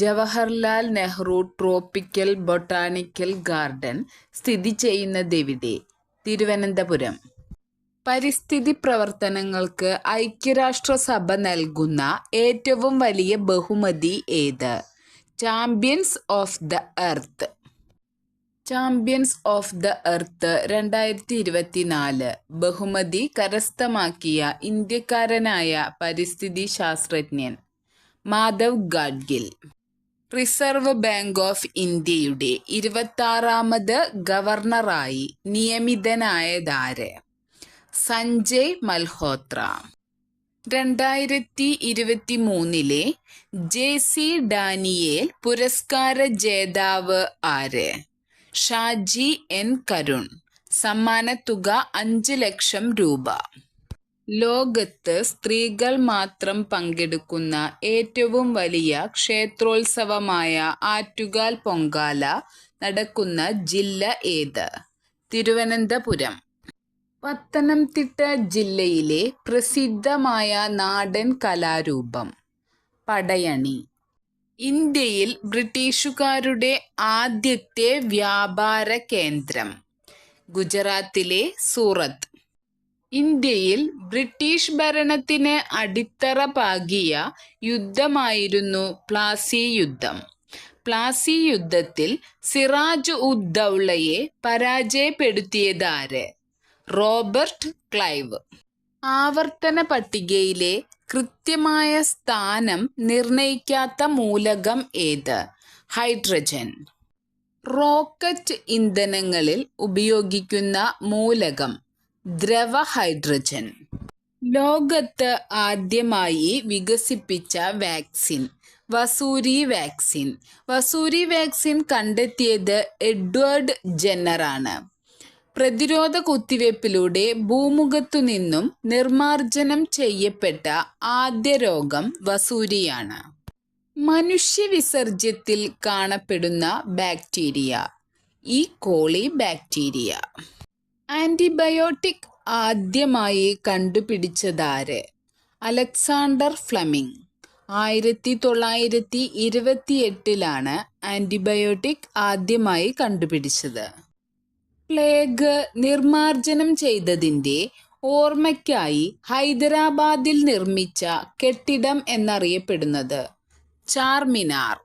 Jawaharlal Nehru tropical botanical garden സ്ഥിതി ചെയ്യുന്നതെവിടെ തിരുവനന്തപുരം. പരിസ്ഥിതി പ്രവർത്തനങ്ങൾക്ക് ഐക്യരാഷ്ട്രസഭ നൽകുന്ന ഏറ്റവും വലിയ ബഹുമതി ഏത്? Champions of the earth. Champions of the earth രണ്ടായിരത്തി ഇരുപത്തിനാല് ബഹുമതി കരസ്ഥമാക്കിയ ഇന്ത്യക്കാരനായ പരിസ്ഥിതി ശാസ്ത്രജ്ഞൻ Madhav Gadgil. Reserve bank of ഇന്ത്യയുടെ ഇരുപത്താറാമത് ഗവർണറായി നിയമിതനായതാര്? സഞ്ജയ് മൽഹോത്ര. രണ്ടായിരത്തി ഇരുപത്തി മൂന്നിലെ ജെ സി ഡാനിയേൽ പുരസ്കാര ജേതാവ് ആര്? ഷാജി എൻ കരുൺ. സമ്മാനത്തുക അഞ്ച് ലക്ഷം രൂപ. ലോകത്ത് സ്ത്രീകൾ മാത്രം പങ്കെടുക്കുന്ന ഏറ്റവും വലിയ ക്ഷേത്രോത്സവമായ ആറ്റുകാൽ പൊങ്കാല നടക്കുന്ന ജില്ല ഏത്? തിരുവനന്തപുരം. പത്തനംതിട്ട ജില്ലയിലെ പ്രസിദ്ധമായ നാടൻ കലാരൂപം പടയണി. ഇന്ത്യയിൽ ബ്രിട്ടീഷുകാരുടെ ആദ്യത്തെ വ്യാപാര കേന്ദ്രം ഗുജറാത്തിലെ സൂറത്ത്. ഇന്ത്യയിൽ ബ്രിട്ടീഷ് ഭരണത്തിന് അടിത്തറ പാകിയ യുദ്ധമായിരുന്നു പ്ലാസി യുദ്ധം. പ്ലാസി യുദ്ധത്തിൽ സിറാജ് ഉദ്ദൗളയെ പരാജയപ്പെടുത്തിയതാര്? Robert Clive. ആവർത്തന പട്ടികയിലെ കൃത്യമായ സ്ഥാനം നിർണയിക്കാത്ത മൂലകം ഏത്? ഹൈഡ്രജൻ. റോക്കറ്റ് ഇന്ധനങ്ങളിൽ ഉപയോഗിക്കുന്ന മൂലകം ദ്രവ ഹൈഡ്രജൻ ലോകത്ത് ആദ്യമായി വികസിപ്പിച്ച വാക്സിൻ വസൂരി വാക്സിൻ. വസൂരി വാക്സിൻ കണ്ടെത്തിയത് എഡ്വേർഡ് ജെന്നറാണ് പ്രതിരോധ കുത്തിവയ്പ്പിലൂടെ ഭൂമുഖത്തു നിന്നും നിർമാർജനം ചെയ്യപ്പെട്ട ആദ്യ രോഗം വസൂരിയാണ്. മനുഷ്യ വിസർജ്യത്തിൽ കാണപ്പെടുന്ന ബാക്ടീരിയ ഈ കോളി ബാക്ടീരിയ. ആന്റിബയോട്ടിക് ആദ്യമായി കണ്ടുപിടിച്ചതാര്? Alexander Fleming. ആയിരത്തി തൊള്ളായിരത്തി ഇരുപത്തിയെട്ടിലാണ് ആന്റിബയോട്ടിക് ആദ്യമായി കണ്ടുപിടിച്ചത്. പ്ലേഗ് നിർമാർജനം ചെയ്തതിന്റെ ഓർമ്മയ്ക്കായി ഹൈദരാബാദിൽ നിർമ്മിച്ച കെട്ടിടം എന്നറിയപ്പെടുന്നത് ചാർമിനാർ.